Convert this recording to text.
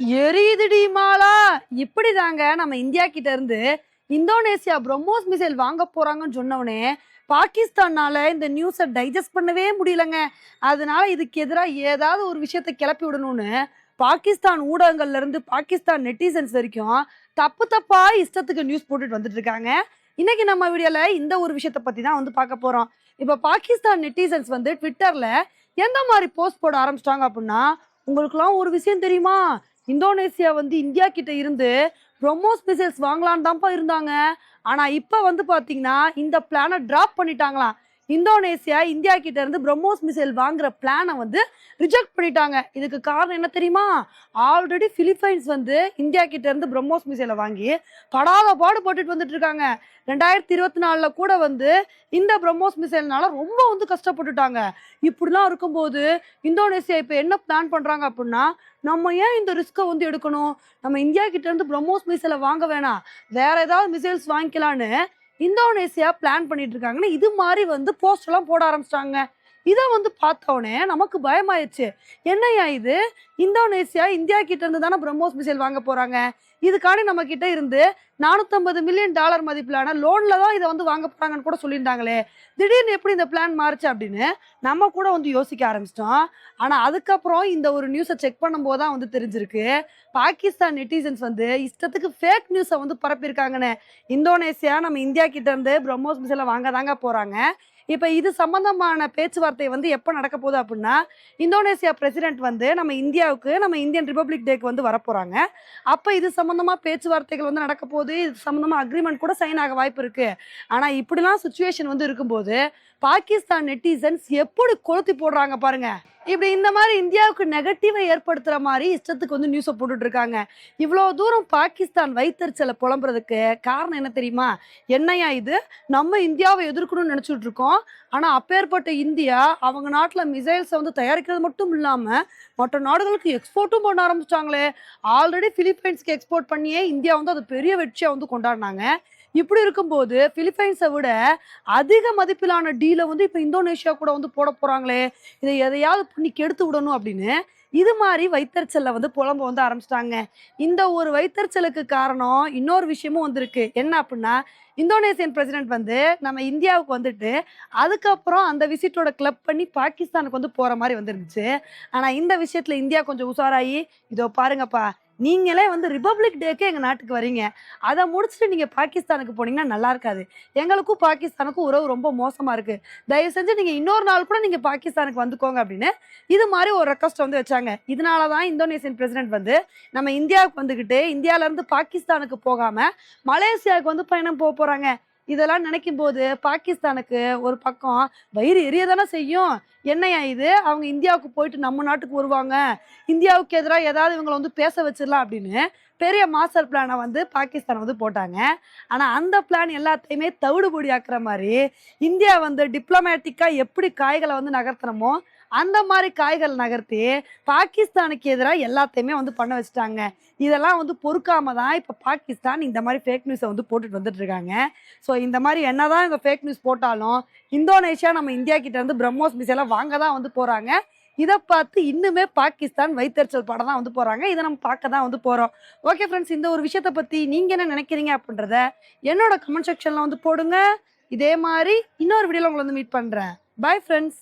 எரியுதுடி மாலா. இப்படிதாங்க நம்ம இந்தியா கிட்ட இருந்து இந்தோனேசியா பிரம்மோஸ் மிசைல் வாங்க போறாங்கன்னு சொன்னவனே பாகிஸ்தானால இந்த நியூஸை டைஜஸ்ட் பண்ணவே முடியலங்க. அதனால இதுக்கு எதிராக ஏதாவது ஒரு விஷயத்தை கிளப்பி விடணும்னு பாகிஸ்தான் ஊடகங்கள்ல இருந்து பாகிஸ்தான் நெட்டிசன்ஸ் வரைக்கும் தப்பு தப்பா இஷ்டத்துக்கு நியூஸ் போட்டுட்டு வந்துட்டு இருக்காங்க. இன்னைக்கு நம்ம வீடியோல இந்த ஒரு விஷயத்தை பத்தி தான் வந்து பார்க்க போறோம். இப்போ பாகிஸ்தான் நெட்டிசன்ஸ் வந்து ட்விட்டர்ல எந்த மாதிரி போஸ்ட் போட ஆரம்பிச்சிட்டாங்க அப்படின்னா உங்களுக்குலாம் ஒரு விஷயம் தெரியுமா? இந்தோனேசியா வந்து இந்தியா கிட்ட இருந்து ப்ரொமோஸ் மிசைல்ஸ் வாங்கலான்னு தான்ப்பா இருந்தாங்க. ஆனால் இப்போ வந்து பார்த்தீங்கன்னா இந்த பிளானை ட்ராப் பண்ணிட்டாங்களாம். இந்தோனேசியா இந்தியா கிட்ட இருந்து பிரம்மோஸ் மிசைல் வாங்குற பிளானை வந்து ரிஜெக்ட் பண்ணிட்டாங்க. இதுக்கு காரணம் என்ன தெரியுமா? ஆல்ரெடி பிலிப்பைன்ஸ் வந்து இந்தியா கிட்ட இருந்து பிரம்மோஸ் மிசைலை வாங்கி படாத பாடு போட்டுட்டு வந்துட்டு இருக்காங்க. ரெண்டாயிரத்தி இருபத்தி நாலில் கூட வந்து இந்த பிரம்மோஸ் மிசைல்னால ரொம்ப வந்து கஷ்டப்பட்டுட்டாங்க. இப்படிலாம் இருக்கும்போது இந்தோனேசியா இப்போ என்ன பிளான் பண்ணுறாங்க அப்படின்னா நம்ம ஏன் இந்த ரிஸ்க்கை வந்து எடுக்கணும்? நம்ம இந்தியா கிட்ட இருந்து பிரம்மோஸ் மிசைலை வாங்க வேணாம். வேற ஏதாவது மிசைல்ஸ் வாங்கிக்கலான்னு இந்தோனேசியா பிளான் பண்ணிட்டு இருக்காங்கன்னு இது மாதிரி வந்து போஸ்ட் எல்லாம் போட ஆரம்பிச்சிட்டாங்க. இதை வந்து பார்த்தோன்னே நமக்கு பயமாயிடுச்சு என்னய்யா இது? இந்தோனேசியா இந்தியா கிட்ட இருந்து தானே பிரம்மோஸ் மிசைல் வாங்க போறாங்க? இதுக்காண்டி நம்ம கிட்ட இருந்து நானூத்தம்பது மில்லியன் டாலர் மதிப்பிலான லோன்ல தான் இதை வந்து வாங்க போறாங்கன்னு கூட சொல்லியிருந்தாங்களே. திடீர்னு எப்படி இந்த பிளான் மாறுச்சு அப்படின்னு நம்ம கூட வந்து யோசிக்க ஆரம்பிச்சிட்டோம். ஆனா அதுக்கப்புறம் இந்த ஒரு நியூஸை செக் பண்ணும்போது தான் வந்து தெரிஞ்சிருக்கு. பாகிஸ்தான் நெட்டிசன்ஸ் வந்து இஷ்டத்துக்கு ஃபேக் நியூஸை வந்து பரப்பியிருக்காங்கன்னு. இந்தோனேசியா நம்ம இந்தியா கிட்ட இருந்து பிரம்மோஸ் மிசைலை வாங்க தாங்க போறாங்க. இப்போ இது சம்பந்தமான பேச்சுவார்த்தை வந்து எப்போ நடக்க போகுது அப்படின்னா இந்தோனேசியா பிரசிடென்ட் வந்து நம்ம இந்தியாவுக்கு நம்ம இந்தியன் ரிப்பப்ளிக் டேக்கு வந்து வரப்போகிறாங்க அப்போ இது சம்மந்தமாக பேச்சுவார்த்தைகள் வந்து நடக்க போகுது. இது சம்மந்தமாக அக்ரிமெண்ட் கூட சைன் ஆக வாய்ப்பு இருக்குது ஆனால் இப்படிலாம் சுச்சுவேஷன் வந்து இருக்கும்போது பாகிஸ்தான் நெட்டிசன்ஸ் எப்படி கொளுத்தி போடுறாங்க பாருங்க. இப்படி இந்த மாதிரி இந்தியாவுக்கு நெகட்டிவை ஏற்படுத்துகிற மாதிரி இஷ்டத்துக்கு வந்து நியூஸை போட்டுட்டு இருக்காங்க இவ்வளோ தூரம் பாகிஸ்தான் வைத்தறிச்சலை புலம்புறதுக்கு காரணம் என்ன தெரியுமா? என்னையா இது? நம்ம இந்தியாவை எதிர்க்கணும்னு நினச்சிட்டு இருக்கோம் ஆனால் அப்பேற்பட்ட இந்தியா அவங்க நாட்டில் மிசைல்ஸை வந்து தயாரிக்கிறது மட்டும் இல்லாமல் மற்ற நாடுகளுக்கு எக்ஸ்போர்ட்டும் பண்ண ஆரம்பிச்சிட்டாங்களே. ஆல்ரெடி பிலிப்பைன்ஸ்க்கு எக்ஸ்போர்ட் பண்ணியே இந்தியா வந்து அது பெரிய வெற்றியாக வந்து கொண்டாடினாங்க. இப்படி இருக்கும்போது பிலிப்பைன்ஸை விட அதிக மதிப்பிலான டீலை வந்து இப்போ இந்தோனேஷியா கூட வந்து போட போகிறாங்களே இதை எதையாவது பண்ணி கெடுத்து விடணும் அப்படின்னு இது மாதிரி வைத்தறிச்சல்ல வந்து புலம்ப வந்து ஆரம்பிச்சிட்டாங்க. இந்த ஒரு வைத்தறிச்சலுக்கு காரணம் இன்னொரு விஷயமும் வந்திருக்கு. என்ன அப்படின்னா இந்தோனேசியன் பிரசிடென்ட் வந்து நம்ம இந்தியாவுக்கு வந்துட்டு அதுக்கப்புறம் அந்த விசிட்டோட கிளப் பண்ணி பாகிஸ்தானுக்கு வந்து போகிற மாதிரி வந்துருந்துச்சு. ஆனால் இந்த விஷயத்தில் இந்தியா கொஞ்சம் உஷாராகி இதோ பாருங்கப்பா நீங்களே வந்து ரிப்பப்ளிக் டேக்கு எங்கள் நாட்டுக்கு வரீங்க. அதை முடிச்சுட்டு நீங்கள் பாகிஸ்தானுக்கு போனீங்கன்னா நல்லா இருக்காது. எங்களுக்கும் பாகிஸ்தானுக்கும் உறவு ரொம்ப மோசமாக இருக்குது தயவு செஞ்சு நீங்கள் இன்னொரு நாள் கூட நீங்கள் பாகிஸ்தானுக்கு வந்துக்கோங்க அப்படின்னு இது மாதிரி ஒரு ரெக்வஸ்ட் வந்து வச்சாங்க. இதனால தான் இந்தோனேசியன் பிரசிடென்ட் வந்து நம்ம இந்தியாவுக்கு வந்துக்கிட்டு இந்தியாவிலேருந்து பாகிஸ்தானுக்கு போகாமல் மலேசியாவுக்கு வந்து பயணம் போக போகிறாங்க இதெல்லாம் நினைக்கும் போது பாகிஸ்தானுக்கு ஒரு பக்கம் வயிறு எரிய தானே செய்யும். என்னையா இது? அவங்க இந்தியாவுக்கு போயிட்டு நம்ம நாட்டுக்கு வருவாங்க. இந்தியாவுக்கு எதிராக ஏதாவது இவங்களை வந்து பேச வச்சிடலாம் அப்படின்னு பெரிய மாஸ்டர் பிளானை வந்து பாகிஸ்தான் வந்து போட்டாங்க. ஆனால் அந்த பிளான் எல்லாத்தையுமே தவிடுபொடி ஆக்குற மாதிரி இந்தியா வந்து டிப்ளமேட்டிக்காக எப்படி காய்களை வந்து நகர்த்தணுமோ அந்த மாதிரி காய்கள் நகர்த்தி பாகிஸ்தானுக்கு எதிராக எல்லாத்தையுமே வந்து பண்ண வச்சுட்டாங்க. இதெல்லாம் வந்து பொறுக்காம தான் இப்போ பாகிஸ்தான் இந்த மாதிரி ஃபேக் நியூஸை வந்து போட்டுட்டு வந்துட்டு இருக்காங்க. ஸோ இந்த மாதிரி என்னதான் இந்த ஃபேக் நியூஸ் போட்டாலும் இந்தோனேஷியா நம்ம இந்தியா கிட்ட இருந்து பிரம்மோஸ் மிசைலாம் வாங்க தான் வந்து போகிறாங்க இதை பார்த்து இன்னுமே பாகிஸ்தான் வைத்தறிச்சல் படம் தான் வந்து போகிறாங்க இதை நம்ம பார்க்க தான் வந்து போகிறோம் ஓகே ஃப்ரெண்ட்ஸ் இந்த ஒரு விஷயத்தை பற்றி நீங்கள் என்ன நினைக்கிறீங்க அப்படின்றத என்னோட கமெண்ட் செக்ஷனில் வந்து போடுங்க. இதே மாதிரி இன்னொரு வீடியோவில் உங்களை வந்து மீட் பண்ணுறேன் பாய் ஃப்ரெண்ட்ஸ்